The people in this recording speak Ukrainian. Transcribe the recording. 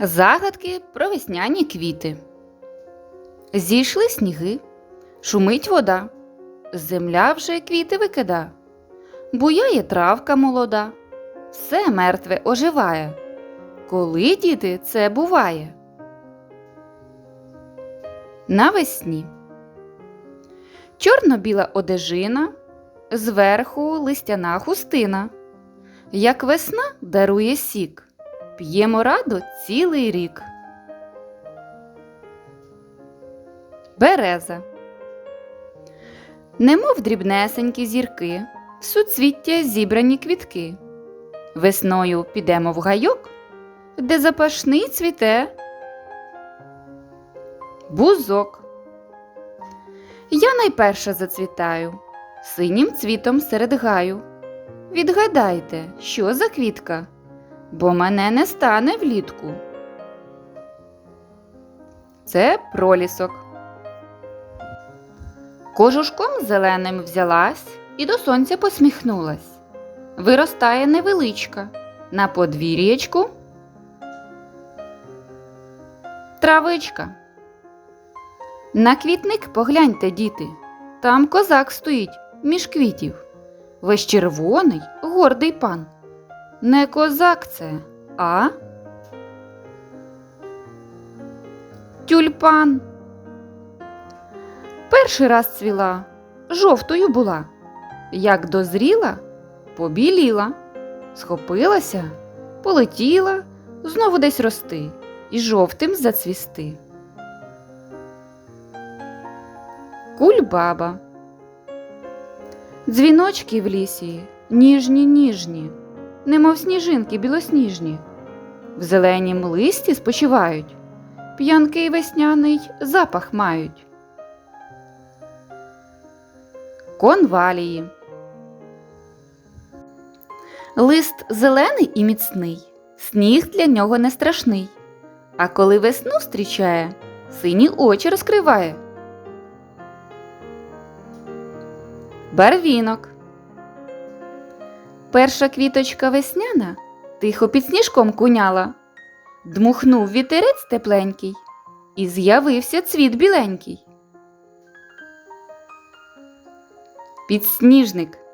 Загадки про весняні квіти. Зійшли сніги, шумить вода, земля вже квіти викида, буяє травка молода, все мертве оживає. Коли, діти, це буває? Навесні. Чорно-біла одежина, зверху листяна хустина. Як весна дарує сік. П'ємо раду цілий рік. Береза. Немов дрібнесенькі зірки, в суцвіття зібрані квітки. Весною підемо в гайок, де запашний цвіте. Бузок. Я найперша зацвітаю синім цвітом серед гаю. Відгадайте, що за квітка? Бо мене не стане влітку. Це пролісок. Кожушком зеленим взялась і до сонця посміхнулась. Виростає невеличка на подвір'ячку. Травичка. На квітник погляньте, діти. Там козак стоїть між квітів. Весь червоний, гордий пан. Не козак це, а тюльпан. Перший раз цвіла, жовтою була, як дозріла, побіліла, схопилася, полетіла, знову десь рости і жовтим зацвісти. Кульбаба. Дзвіночки в лісі, ніжні, ніжні немов сніжинки білосніжні, в зеленім листі спочивають, п'янкий весняний запах мають. Конвалії. Лист зелений і міцний, сніг для нього не страшний. А коли весну зустрічає, сині очі розкриває. Барвінок. Перша квіточка весняна тихо під сніжком куняла, дмухнув вітерець тепленький, і з'явився цвіт біленький. Підсніжник.